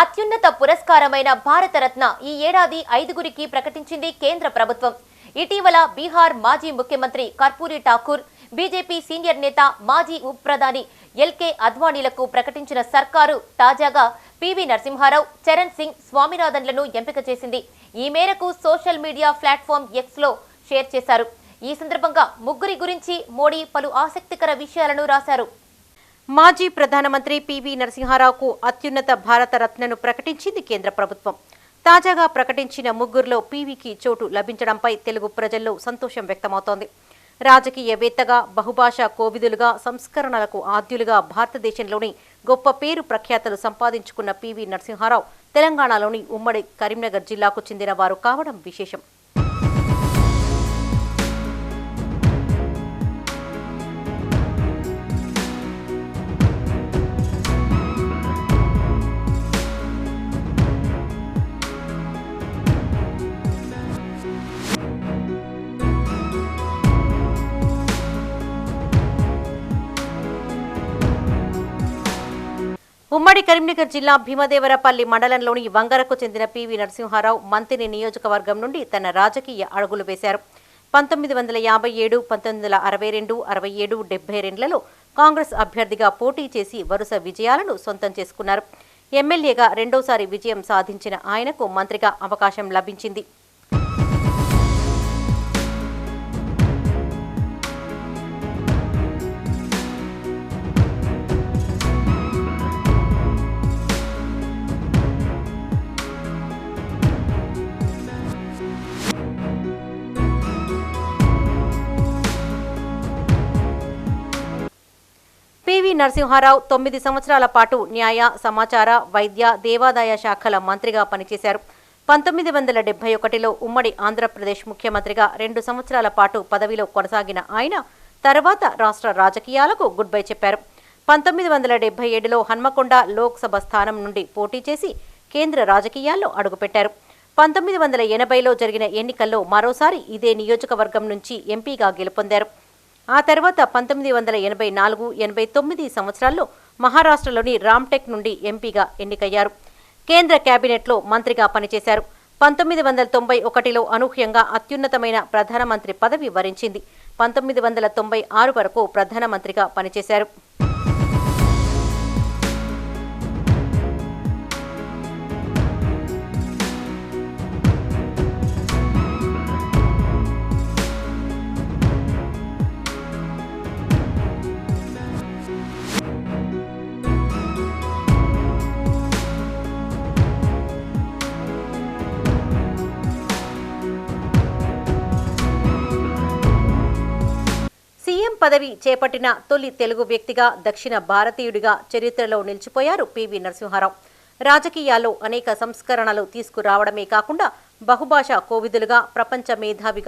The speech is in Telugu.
అత్యున్నత పురస్కారమైన భారతరత్న ఈ ఏడాది ఐదుగురికి ప్రకటించింది కేంద్ర ప్రభుత్వం. ఇటీవల బీహార్ మాజీ ముఖ్యమంత్రి కర్పూరి ఠాకూర్ బీజేపీ సీనియర్ నేత మాజీ ఉప ప్రధాని ఎల్కే అద్వానీలకు ప్రకటించిన సర్కారు తాజాగా పివి నరసింహారావు చరణ్ సింగ్ స్వామినాథన్లను ఎంపిక చేసింది. ఈ మేరకు సోషల్ మీడియా ప్లాట్ఫామ్ ఎక్స్లో షేర్ చేశారు. ఈ సందర్భంగా ముగ్గురి గురించి మోడీ పలు ఆసక్తికర విషయాలను రాశారు. మాజీ ప్రధానమంత్రి పివి నరసింహారావుకు అత్యున్నత భారత రత్నను ప్రకటించింది కేంద్ర ప్రభుత్వం. తాజాగా ప్రకటించిన ముగ్గురులో పీవీకి చోటు లభించడంపై తెలుగు ప్రజల్లో సంతోషం వ్యక్తమవుతోంది. రాజకీయవేత్తగా బహుభాషా కోవిదులుగా సంస్కరణలకు ఆద్యులుగా భారతదేశంలోని గొప్ప పేరు ప్రఖ్యాతలు సంపాదించుకున్న పివి నరసింహారావు తెలంగాణలోని ఉమ్మడి కరీంనగర్ జిల్లాకు చెందిన వారు కావడం విశేషం. ఉమ్మడి కరీంనగర్ జిల్లా భీమదేవరపల్లి మండలంలోని వంగరకు చెందిన పివి నరసింహారావు మంతిని నియోజకవర్గం నుండి తన రాజకీయ అడుగులు వేశారు. పంతొమ్మిది వందల యాభై ఏడు పంతొమ్మిది వందల అరవై రెండు అరవై ఏడు డెబ్బై రెండులలో కాంగ్రెస్ అభ్యర్థిగా పోటీ చేసి వరుస విజయాలను సొంతం చేసుకున్నారు. ఎమ్మెల్యేగా రెండోసారి విజయం సాధించిన ఆయనకు మంత్రిగా అవకాశం లభించింది. పివి నరసింహారావు తొమ్మిది సంవత్సరాల పాటు న్యాయ సమాచార వైద్య దేవాదాయ శాఖల మంత్రిగా పనిచేశారు. పంతొమ్మిది వందల డెబ్బై ఒకటిలో ఉమ్మడి ఆంధ్రప్రదేశ్ ముఖ్యమంత్రిగా రెండు సంవత్సరాల పాటు పదవిలో కొనసాగిన ఆయన తర్వాత రాష్ట్ర రాజకీయాలకు గుడ్ బై చెప్పారు. పంతొమ్మిది వందల డెబ్బై ఏడులో హన్మకొండ లోక్సభ స్థానం నుండి పోటీ చేసి కేంద్ర రాజకీయాల్లో అడుగుపెట్టారు. పంతొమ్మిది వందల ఎనభైలో జరిగిన ఎన్నికల్లో మరోసారి ఇదే నియోజకవర్గం నుంచి ఎంపీగా గెలుపొందారు. ఆ తర్వాత పంతొమ్మిది వందల ఎనభై నాలుగు ఎనభై తొమ్మిది సంవత్సరాల్లో మహారాష్ట్రలోని రామ్టెక్ నుండి ఎంపీగా ఎన్నికయ్యారు. కేంద్ర కేబినెట్లో మంత్రిగా పనిచేశారు. పంతొమ్మిది వందల తొంభై ఒకటిలో అనూహ్యంగా అత్యున్నతమైన ప్రధానమంత్రి పదవి వరించింది. పంతొమ్మిది వందల తొంభై ఆరు వరకు ప్రధానమంత్రిగా పనిచేశారు. పదవి చేపట్టిన తొలి తెలుగు వ్యక్తిగా దక్షిణ భారతీయుడిగా చరిత్రలో నిలిచిపోయారు పివి నరసింహారావు. రాజకీయాల్లో అనేక సంస్కరణలు తీసుకురావడమే కాకుండా బహుభాషా కోవిదులుగా ప్రపంచ మేధావిగా